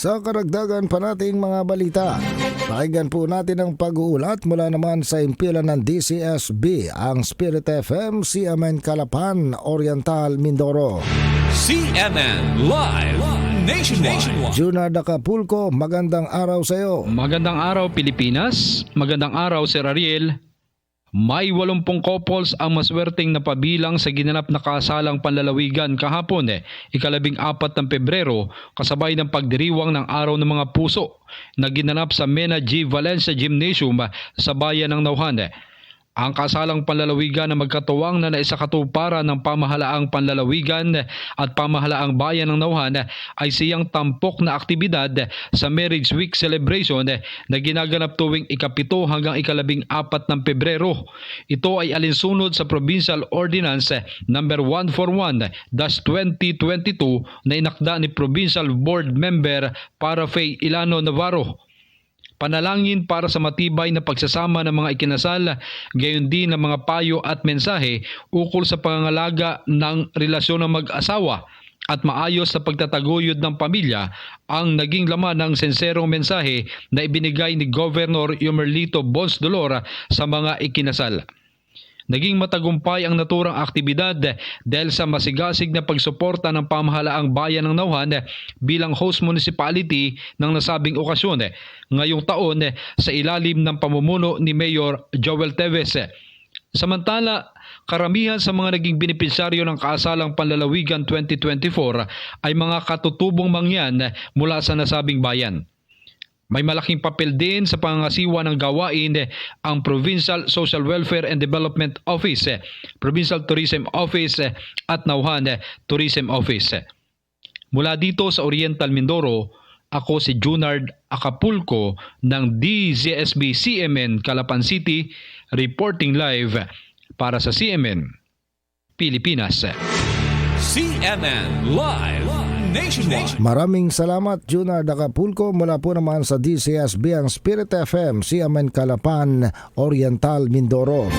Sa karagdagan pa nating mga balita, pakinggan po natin ang pag-uulat mula naman sa impilan ng DCSB, ang Spirit FM, CMN Calapan, Oriental, Mindoro. CNN Live Nationwide. Junard Acapulco, magandang araw sa iyo. Magandang araw Pilipinas, magandang araw Sir Ariel. May 80 couples ang maswerteng napabilang sa ginanap na kasalang panlalawigan kahapon eh, ikalabing apat ng Pebrero kasabay ng pagdiriwang ng Araw ng Mga Puso na ginanap sa Mena G. Valencia Gymnasium sa bayan ng Nauhan. eh. Ang kasalang panlalawigan na magkatuwang na naisakatuparan ng pamahalaang panlalawigan at pamahalaang bayan ng Nauhan ay siyang tampok na aktibidad sa Marriage Week celebration na ginaganap tuwing ikapito hanggang ikalabing apat ng Pebrero. Ito ay alinsunod sa Provincial Ordinance number 141-2022 na inakda ni Provincial Board Member Parafay Ilano Navarro panalangin para sa matibay na pagsasama ng mga ikinasal, gayon din ng mga payo at mensahe ukol sa pangangalaga ng relasyon ng mag-asawa at maayos sa pagtataguyod ng pamilya ang naging laman ng senserong mensahe na ibinigay ni Governor Yomerlito Bons Dolora sa mga ikinasal. Naging matagumpay ang naturang aktibidad dahil sa masigasig na pagsuporta ng pamahalaang bayan ng Nauhan bilang host municipality ng nasabing okasyon ngayong taon sa ilalim ng pamumuno ni Mayor Joel Teves. Samantala, karamihan sa mga naging benepisyaryo ng kaasalang panlalawigan 2024 ay mga katutubong mangyan mula sa nasabing bayan. May malaking papel din sa pangasiwa ng gawain eh, ang Provincial Social Welfare and Development Office, eh, Provincial Tourism Office eh, at Nauhan eh, Tourism Office. Mula dito sa Oriental Mindoro, ako si Junard Acapulco ng DZSB CMN Calapan City, reporting live para sa CMN Pilipinas. CNN Live Nationwide. Maraming salamat Junard Acapulco mula po naman sa DCSB ang Spirit FM, CMN Calapan, Oriental, Mindoro.